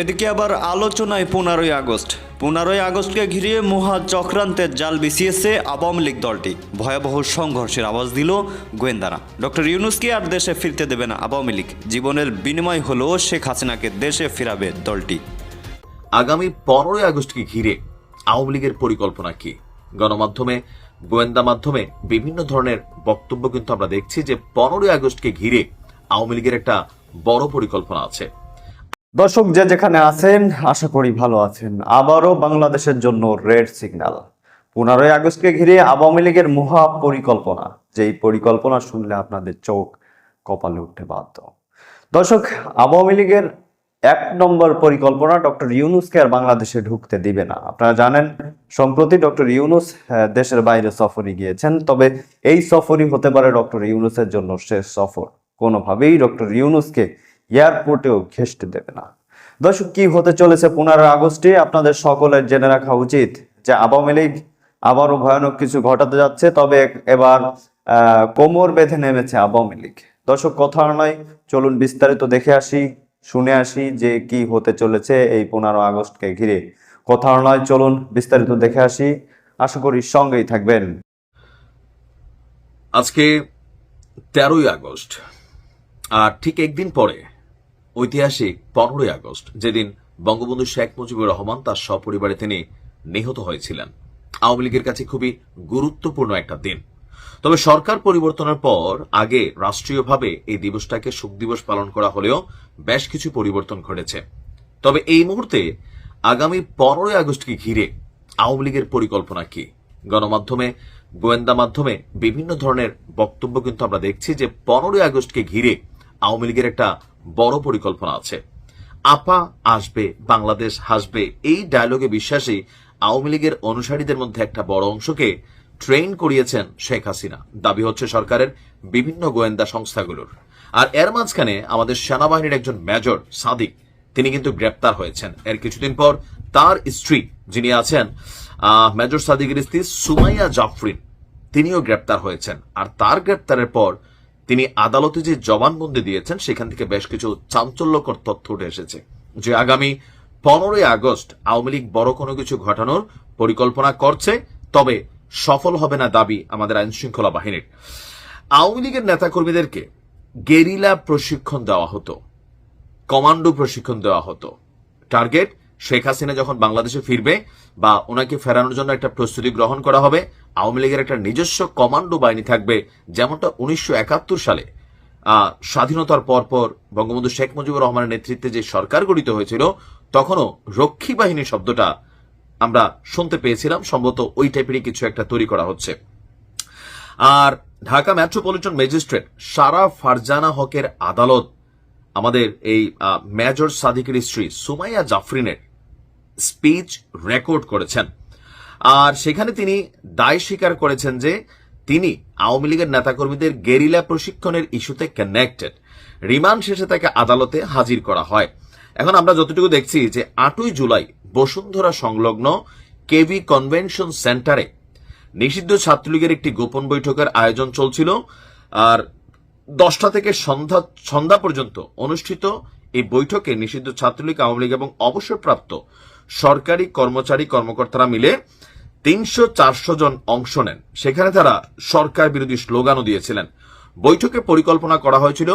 এদিকে আবার আলোচনায় পনেরোই আগস্ট। পনেরোই আগস্টকে ঘিরে মহা চক্রান্তের জাল বিছিয়েছে আওয়ামী লীগ দলটি। ভয়াবহ সংঘর্ষের আওয়াজ দিল গোয়েন্দারা। ডক্টর ইউনুসকে আর দেশে ফিরতে দেবে না আওয়ামী লীগ। জীবনের বিনিময় হলেও শেখ হাসিনাকে দেশে ফিরাবে দলটি। আগামী পনেরোই আগস্টকে ঘিরে আওয়ামী লীগের পরিকল্পনা কি? গণমাধ্যমে, গোয়েন্দা মাধ্যমে বিভিন্ন ধরনের বক্তব্য কিন্তু আমরা দেখছি যে পনেরোই আগস্টকে ঘিরে আওয়ামী লীগের একটা বড় পরিকল্পনা আছে। দর্শক যে যেখানে আছেন, আশা করি ভালো আছেন। আবারও বাংলাদেশের জন্য রেড সিগন্যাল। পনেরোই আগস্টকে ঘিরে আওয়ামী লীগের মহা পরিকল্পনা যেই পরিকল্পনা শুনলে আপনাদের চোখ কপালে উঠতে বাধ্য। দর্শক, আওয়ামী লীগের এক নম্বর পরিকল্পনা ডক্টর ইউনুসকে আর বাংলাদেশে ঢুকতে দিবে না। আপনারা জানেন, সম্প্রতি ডক্টর ইউনুস দেশের বাইরে সফরে গিয়েছেন, তবে এই সফরই হতে পারে ডক্টর ইউনুসের জন্য শেষ সফর। কোনোভাবেই ডক্টর ইউনুসকে এয়ারপোর্টেও ঘেসতে দেবে না। দর্শক, কি হতে চলেছে পনেরো আগস্টে? আপনাদের সকলের জেনে রাখা উচিত যে আওয়ামী লীগ আবারও ভয়ানক কিছু ঘটাতে যাচ্ছে, তবে এবার কোমর বেঁধে নেমেছে আওয়ামী লীগ। দর্শক, কথা নয়। চলুন বিস্তারিত দেখে আসি, শুনে আসি যে কি হতে চলেছে এই পনেরো আগস্টকে ঘিরে। কথা নয়, চলুন বিস্তারিত দেখে আসি। আশা করি সঙ্গেই থাকবেন। আজকে তেরোই আগস্ট, আর ঠিক একদিন পরে ঐতিহাসিক পনেরোই আগস্ট, যেদিন বঙ্গবন্ধু শেখ মুজিবুর রহমান তার সপরিবারে তিনি নিহত হয়েছিলেন। আওয়ামী লীগের কাছে খুবই গুরুত্বপূর্ণ একটা দিন। তবে সরকার পরিবর্তনের পর আগে রাষ্ট্রীয়ভাবে এই দিবসটাকে শোক দিবস পালন করা হলেও বেশ কিছু পরিবর্তন ঘটেছে। তবে এই মুহূর্তে আগামী পনেরোই আগস্টকে ঘিরে আওয়ামী লীগের পরিকল্পনা কি? গণমাধ্যমে, গোয়েন্দা মাধ্যমে বিভিন্ন ধরনের বক্তব্য কিন্তু আমরা দেখছি যে পনেরোই আগস্টকে ঘিরে আওয়ামী লীগের একটা বড় পরিকল্পনা আছে। আপা আসবে, বাংলাদেশ হাসবে, এই ডায়লগে বিশ্বাসী আওয়ামী লীগের অনুসারীদের মধ্যে একটা বড় অংশকে ট্রেন করিয়েছেন শেখ হাসিনা। দাবি হচ্ছে সরকারের বিভিন্ন গোয়েন্দা সংস্থাগুলোর। আর এর মাঝখানে আমাদের সেনাবাহিনীর একজন মেজর, সাদিক, তিনি কিন্তু গ্রেপ্তার হয়েছেন। এর কিছুদিন পর তার স্ত্রী যিনি আছেন মেজর সাদিকের স্ত্রী সুমাইয়া জাফরিন, তিনিও গ্রেপ্তার হয়েছেন। আর তার গ্রেপ্তারের পর তিনি আদালতে যে জবানবন্দি দিয়েছেন, সেখান থেকে বেশ কিছু চাঞ্চল্যকর তথ্য উঠে এসেছে, যে আগামী পনেরোই আগস্ট আওয়ামী লীগ বড় কোনো কিছু ঘটানোর পরিকল্পনা করছে, তবে সফল হবে না দাবি আমাদের আইন শৃঙ্খলা বাহিনীর। আওয়ামী লীগের নেতাকর্মীদেরকে গেরিলা প্রশিক্ষণ দেওয়া হতো, কমান্ডো প্রশিক্ষণ দেওয়া হতো। টার্গেট শেখ হাসিনা যখন বাংলাদেশে ফিরবে বা ওনাকে ফেরানোর জন্য একটা প্রস্তুতি গ্রহণ করা হবে, আওয়ামী লীগের একটা নিজস্ব কমান্ডো বাহিনী থাকবে যেমনটা উনিশশো একাত্তর সালে। স্বাধীনতার পর পর বঙ্গবন্ধু শেখ মুজিবুর রহমানের নেতৃত্বে যে সরকার গঠিত হয়েছিল, তখনও রক্ষী বাহিনী শব্দটা আমরা শুনতে পেয়েছিলাম, সম্ভবত ওই টাইপেরই কিছু একটা তৈরি করা হচ্ছে। আর ঢাকা মেট্রোপলিটন ম্যাজিস্ট্রেট সারা ফারজানা হকের আদালত, আমাদের এই মেজর সাদিকের স্ত্রী সুমাইয়া জাফরিনের স্পিচ রেকর্ড করেছেন। আর সেখানে তিনি দায় স্বীকার করেছেন যে তিনি আওয়ামী লীগের নেতাকর্মীদের গেরিলা প্রশিক্ষণের ইস্যুতে কানেক্টেড রিমান্ড শেষে তাকে আদালতে হাজির করা হয়। এখন আমরা যতটুকু দেখছি যে আটই জুলাই বসুন্ধরা সংলগ্ন কেভি কনভেনশন সেন্টারে নিষিদ্ধ ছাত্রলীগের একটি গোপন বৈঠকের আয়োজন চলছিল। আর দশটা থেকে সন্ধ্যা সন্ধ্যা পর্যন্ত অনুষ্ঠিত এই বৈঠকে নিষিদ্ধ ছাত্রলীগ, আওয়ামী লীগ এবং অবসরপ্রাপ্ত সরকারি কর্মচারী কর্মকর্তারা মিলে তিনশো চারশো জন অংশ নেন। সেখানে তারা সরকার বিরোধী স্লোগানও দিয়েছিলেন। বৈঠকে পরিকল্পনা করা হয়েছিল,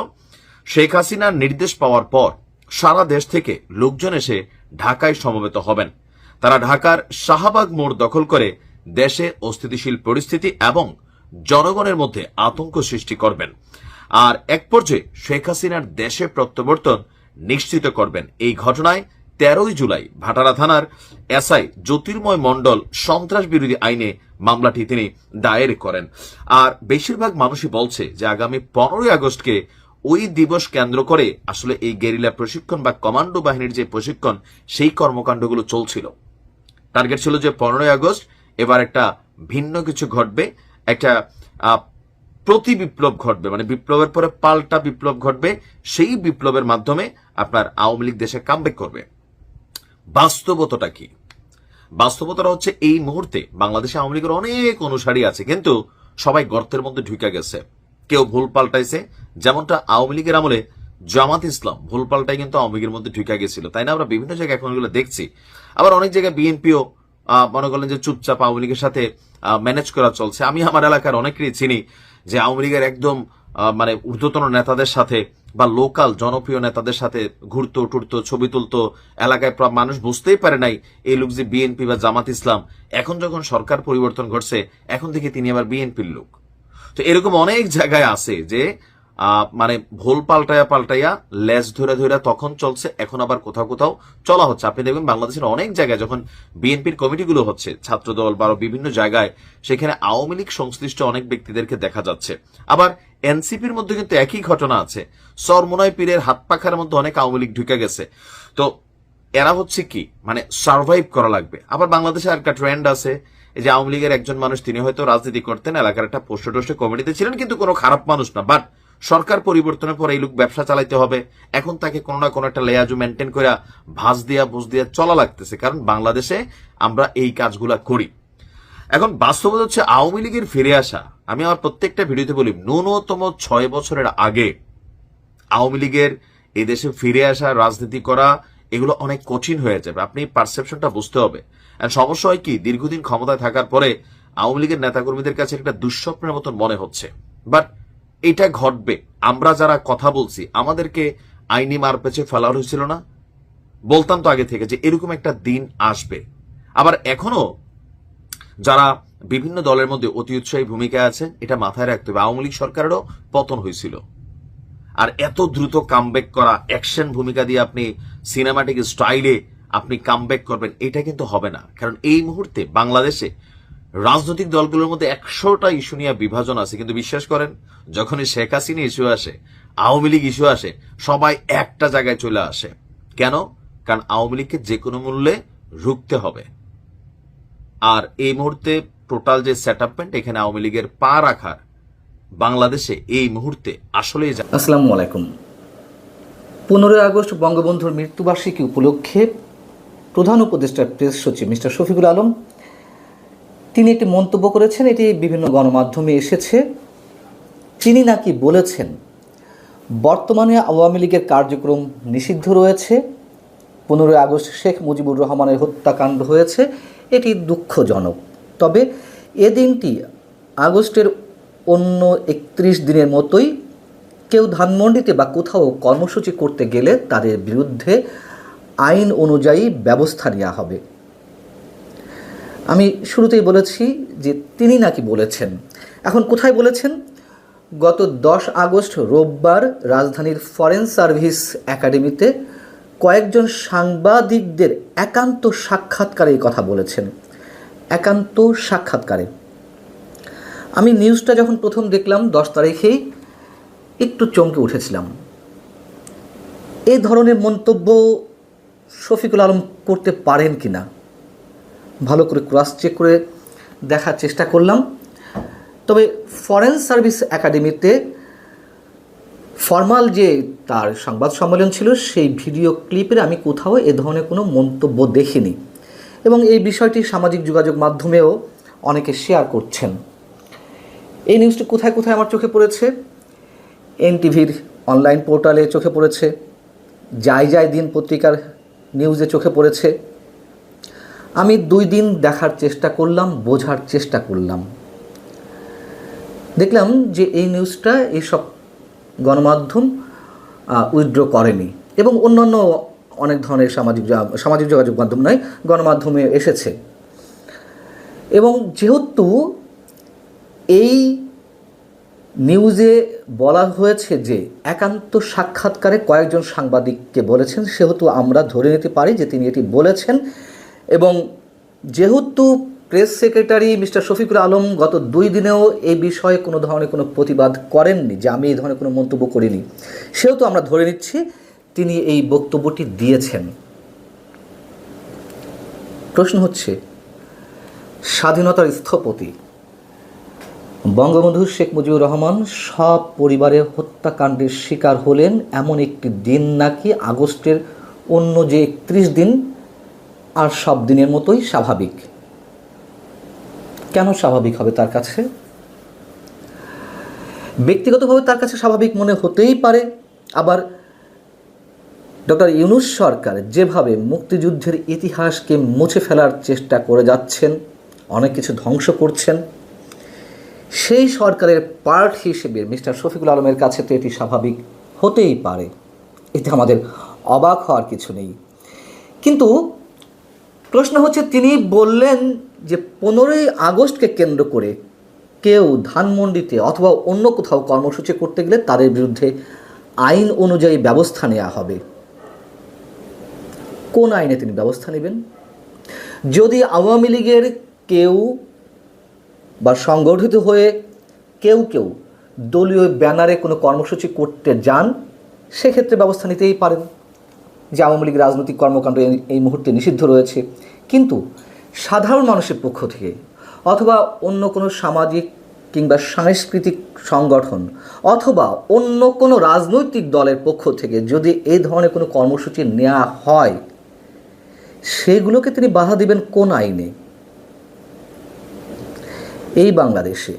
শেখ হাসিনার নির্দেশ পাওয়ার পর সারা দেশ থেকে লোকজন এসে ঢাকায় সমবেত হবেন। তারা ঢাকার শাহবাগ মোড় দখল করে দেশে অস্থিতিশীল পরিস্থিতি এবং জনগণের মধ্যে আতঙ্ক সৃষ্টি করবেন। আর এক পর্যায়ে শেখ হাসিনার দেশে প্রত্যাবর্তন নিশ্চিত করবেন। এই ঘটনায় তেরোই জুলাই ভাটারা থানার এসআই জ্যোতির্ময় মণ্ডল সন্ত্রাস বিরোধী আইনে মামলাটি তিনি দায়ের করেন। আর বেশিরভাগ মানুষই বলছে যে আগামী পনেরোই আগস্টকে ওই দিবস কেন্দ্র করে আসলে এই গেরিলা প্রশিক্ষণ বা কমান্ডো বাহিনীর যে প্রশিক্ষণ, সেই কর্মকাণ্ডগুলো চলছিল। টার্গেট ছিল যে পনেরোই আগস্ট এবার একটা ভিন্ন কিছু ঘটবে, একটা প্রতি বিপ্লব ঘটবে। মানে বিপ্লবের পরে পাল্টা বিপ্লব ঘটবে, সেই বিপ্লবের মাধ্যমে আপনার আওয়ামী লীগ দেশে কামব্যাক করবে। বাস্তবতাটা কি? বাস্তবতাটা হচ্ছে এই মুহূর্তে বাংলাদেশে আওয়ামী লীগের অনেক অনুসারী আছে, কিন্তু সবাই গর্তের মধ্যে ঢুকে গেছে। কেউ ভুল পাল্টাইছে, যেমনটা আওয়ামী লীগের আমলে জামাত ইসলাম ভুলপাল্টাই কিন্তু আওয়ামী লীগের মধ্যে ঢুকে গেছিল। তাই না? আমরা বিভিন্ন জায়গায় এখন এগুলো দেখছি। আবার অনেক জায়গায় বিএনপিও মনে করলেন যে চুপচাপ আওয়ামী লীগের সাথে ম্যানেজ করা চলছে। আমি আমার এলাকার অনেকেরই চিনি যে আওয়ামী লীগের একদম মানে ঊর্ধ্বতন নেতাদের সাথে বা লোকাল জনপ্রিয় নেতাদের সাথে ঘুরতো, টুরতো, ছবি তুলতো, এলাকায় মানুষ বুঝতেই পারে নাই এই লোক যে বিএনপি বা জামাত ইসলাম। এখন যখন সরকার পরিবর্তন ঘটছে, এখন থেকে তিনি আবার বিএনপির লোক। তো এরকম অনেক জায়গায় আছে যে মানে ভুল পাল্টাইয়া পাল্টাইয়া লেজ ধরে ধরে তখন চলছে, এখন আবার কোথাও কোথাও চলা হচ্ছে। আপনি দেখবেন বাংলাদেশের অনেক জায়গায় যখন বিএনপির কমিটিগুলো হচ্ছে, ছাত্রদল বা বিভিন্ন জায়গায়, সেখানে আওয়ামী লীগ সংশ্লিষ্ট অনেক ব্যক্তিদেরকে দেখা যাচ্ছে। আবার এনসিপির মধ্যে কিন্তু একই ঘটনা আছে। সরমোনাই পীরের হাত পাখার মধ্যে অনেক আওয়ামী লীগ ঢুকে গেছে। তো এরা হচ্ছে কি? মানে সার্ভাইভ করা লাগবে। আবার বাংলাদেশে একটা ট্রেন্ড আছে, এই যে আওয়ামী লীগের একজন মানুষ, তিনি হয়তো রাজনীতি করতেন, এলাকার একটা পোস্ট টোস্টে কমিটিতে ছিলেন, কিন্তু কোনো খারাপ মানুষ না। বাট সরকার পরিবর্তনের পর এই লোক ব্যবসা চালাইতে হবে। এখন তাকে কোনো না কোনো একটা লেয়াজু মেনটেন করে ভাঁজ দিয়া, বুঝ দিয়া চলা লাগতেছে, কারণ বাংলাদেশে আমরা এই কাজগুলা করি। এখন বাস্তবতা হচ্ছে আওয়ামী লীগের ফিরে আসা। আমি আমার প্রত্যেকটা ভিডিওতে বলি, ন্যূনতম ছয় বছরের আগে আওয়ামী লীগের এদেশে ফিরে আসা, রাজনীতি করা, এগুলো অনেক কঠিন হয়ে যাবে। আপনি পারসেপশনটা বুঝতে হবে। আর সমস্যা হয় কি, দীর্ঘদিন ক্ষমতায় থাকার পরে আওয়ামী লীগের নেতাকর্মীদের কাছে একটা দুঃস্বপ্নের মতন মনে হচ্ছে। বাট এটা ঘটবে। আমরা যারা কথা বলছি, আমাদেরকে আইনি মার পেছে ফেলা হয়েছিল না। বলতাম তো আগে থেকে যে এরকম একটা দিন আসবে। আবার এখনও যারা বিভিন্ন দলের মধ্যে অতি উৎসাহী ভূমিকায় আছে এটা মাথায় রাখতে হবে। আওয়ামী লীগ সরকারেরও পতন হয়েছিল। আর এত দ্রুত কামব্যাক করা অ্যাকশন ভূমিকা দিয়ে আপনি সিনেমাটিক স্টাইলে আপনি কামব্যাক করবেন, এটা কিন্তু হবে না। কারণ এই মুহূর্তে বাংলাদেশে রাজনৈতিক দলগুলোর মধ্যে একশোটা ইস্যু নিয়ে বিভাজন আছে, কিন্তু বিশ্বাস করেন, যখনই শেখ হাসিনা ইস্যু আসে, আওয়ামী লীগ ইস্যু আসে, সবাই একটা জায়গায় চলে আসে। কেন? কারণ আওয়ামী লীগকে যে কোনো মূল্যে রুখতে হবে। আর এই মুহূর্তে টোটাল যে সেট আপমেন্ট এখানে আওয়ামী লীগের পা রাখার বাংলাদেশে এই মুহূর্তে আসলেই যা- আসসালামু আলাইকুম। পনেরোই আগস্ট বঙ্গবন্ধুর মৃত্যুবার্ষিকী উপলক্ষে প্রধান উপদেষ্টা প্রেস সচিব মিস্টার শফিকুল আলম তিনি একটি মন্তব্য করেছেন, এটি বিভিন্ন গণমাধ্যমে এসেছে। তিনি নাকি বলেছেন, বর্তমানে আওয়ামী লীগের কার্যক্রম নিষিদ্ধ রয়েছে, পনেরোই আগস্ট শেখ মুজিবুর রহমানের হত্যাকাণ্ড হয়েছে, এটি দুঃখজনক। তবে এ দিনটি আগস্টের অন্য একত্রিশ দিনের মতোই কেউ ধানমন্ডিতে বা কোথাও কর্মসূচি করতে গেলে তাদের বিরুদ্ধে আইন অনুযায়ী ব্যবস্থা নেওয়া হবে। আমি শুরুতেই বলেছি যে তিনি নাকি বলেছেন। এখন কোথায় বলেছেন? গত দশ আগস্ট রোববার রাজধানীর ফরেন সার্ভিস একাডেমিতে কয়েকজন সাংবাদিকদের একান্ত সাক্ষাৎকারে এই কথা বলেছেন। একান্ত সাক্ষাৎকারে। আমি নিউজটা যখন প্রথম দেখলাম দশ তারিখেই একটু চমকে উঠেছিলাম। এই ধরনের মন্তব্য শফিকুল আলম করতে পারেন কি না ভালো করে ক্রস চেক করে দেখার চেষ্টা করলাম। তবে ফরেন সার্ভিস একাডেমিতে ফর্মাল যে তার সংবাদ সম্মেলন ছিল, সেই ভিডিও ক্লিপের আমি কোথাও এ ধরনের কোনো মন্তব্য দেখিনি এবং এই বিষয়টি সামাজিক যোগাযোগ মাধ্যমেও অনেকে শেয়ার করছেন। এই নিউজটি কোথায় কোথায় আমার চোখে পড়েছে? এনটিভির অনলাইন পোর্টালে চোখে পড়েছে, যাই যাই দিন পত্রিকার নিউজে চোখে পড়েছে আমি দুই দিন দেখার চেষ্টা করলাম, বোঝার চেষ্টা করলাম। দেখলাম যে এই নিউজটা এইসব গণমাধ্যম উইথড্র করেনি এবং অন্যান্য অনেক ধরনের সামাজিক সামাজিক যোগাযোগ মাধ্যম নয়, গণমাধ্যমে এসেছে। এবং যেহেতু এই নিউজে বলা হয়েছে যে একান্ত সাক্ষাৎকারে কয়েকজন সাংবাদিককে বলেছেন, সেহেতু আমরা ধরে নিতে পারি যে তিনি এটি বলেছেন। এবং যেহেতু press secretary mister Shafiqul Alam গত দুই দিনেও এই বিষয়ে কোনো ধরনের কোনো প্রতিবাদ করেননি যে আমি এই ধরনের কোনো মন্তব্য করিনি সেহেতু আমরা ধরে নিচ্ছি তিনি এই বক্তব্যটি দিয়েছেন। প্রশ্ন হচ্ছে, স্বাধীনতার স্থপতি বঙ্গবন্ধু শেখ মুজিবুর রহমান সব পরিবারের হত্যাকাণ্ডের শিকার হলেন এমন একটি দিন নাকি আগস্টের অন্য যে একত্রিশ দিন আর সব দিনের মতোই স্বাভাবিক। কেন স্বাভাবিক হবে তার কাছে? ব্যক্তিগতভাবে তার কাছে স্বাভাবিক মনে হতেই পারে, আবার ডক্টর ইউনুস সরকার যেভাবে মুক্তিযুদ্ধের ইতিহাসকে মুছে ফেলার চেষ্টা করে যাচ্ছেন, অনেক কিছু ধ্বংস করছেন, সেই সরকারের পার্ট হিসেবে মিস্টার শফিকুল আলমের কাছে তো এটি স্বাভাবিক হতেই পারে। এতে আমাদের অবাক হওয়ার কিছু নেই। কিন্তু প্রশ্ন হচ্ছে, তিনি বললেন যে পনেরোই আগস্টকে কেন্দ্র করে কেউ ধানমন্ডিতে অথবা অন্য কোথাও কর্মসূচি করতে গেলে তাদের বিরুদ্ধে আইন অনুযায়ী ব্যবস্থা নেওয়া হবে। কোন আইনে তিনি ব্যবস্থা নেবেন? যদি আওয়ামী লীগের কেউ বা সংগঠিত হয়ে কেউ কেউ দলীয় ব্যানারে কোনো কর্মসূচি করতে যান, সেক্ষেত্রে ব্যবস্থা নিতেই পারেন। যে আওয়ামী লীগ রাজনৈতিক কর্মকাণ্ড এই- মুহূর্তে নিষিদ্ধ রয়েছে। কিন্তু সাধারণ মানুষের পক্ষ থেকে অথবা অন্য কোনো সামাজিক কিংবা সাংস্কৃতিক সংগঠন অথবা অন্য কোনো রাজনৈতিক দলের পক্ষ থেকে যদি এই ধরনের কোনো কর্মসূচি নেওয়া হয়, সেগুলোকে তিনি বাধা দিবেন কোন আইনে? এই বাংলাদেশে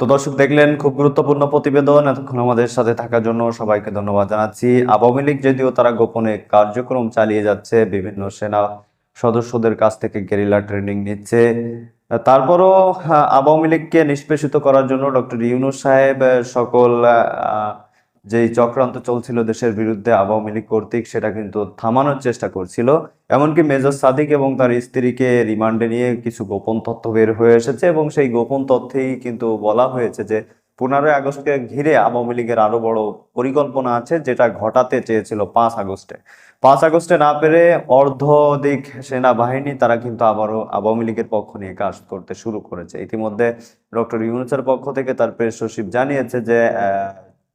তো দর্শক দেখলেন, খুব গুরুত্বপূর্ণ প্রতিবেদন এতক্ষণ আমাদের সাথে থাকার জন্য সবাইকে ধন্যবাদ জানাচ্ছি। আওয়ামী লীগ যদিও তারা গোপনে কার্যক্রম চালিয়ে যাচ্ছে, বিভিন্ন সেনা সদস্যদের কাছ থেকে গেরিলা ট্রেনিং নিচ্ছে। তারপরও আওয়ামী লীগকে নিষ্পেষিত করার জন্য ডক্টর ইউনুস সাহেব সকল যেই চক্রান্ত চলছিল দেশের বিরুদ্ধে আওয়ামী লীগ কর্তৃক, সেটা কিন্তু থামানোর চেষ্টা করছিল। এমনকি মেজর সাদিক এবং তার স্ত্রীকে রিমান্ডে নিয়ে কিছু গোপন তথ্য বের হয়ে এসেছে এবং সেই গোপন তথ্যেই কিন্তু বলা হয়েছে যে, পনেরোই আগস্টকে ঘিরে আওয়ামী লীগের আরও বড় পরিকল্পনা আছে, যেটা ঘটাতে চেয়েছিল পাঁচ আগস্টে। পাঁচ আগস্টে না পেরে অর্ধদিক সেনাবাহিনী তারা কিন্তু আবারও আওয়ামী লীগের পক্ষ নিয়ে কাজ করতে শুরু করেছে। ইতিমধ্যে ডক্টর ইউনুসের পক্ষ থেকে তার প্রেস সচিব জানিয়েছে যে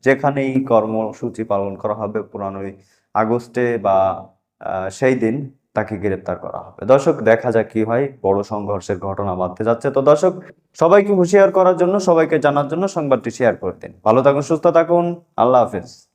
যেখানেই কর্মসূচি পালন করা হবে, পুরানোই আগস্টে বা সেই দিন তাকে গ্রেপ্তার করা হবে। দর্শক, দেখা যাক কি হয়, বড় সংঘর্ষের ঘটনা বাড়তে যাচ্ছে। তো দর্শক, সবাইকে হুঁশিয়ার করার জন্য, সবাইকে জানার জন্য সংবাদটি শেয়ার করে দিন। ভালো থাকুন, সুস্থ থাকুন, আল্লাহ হাফেজ।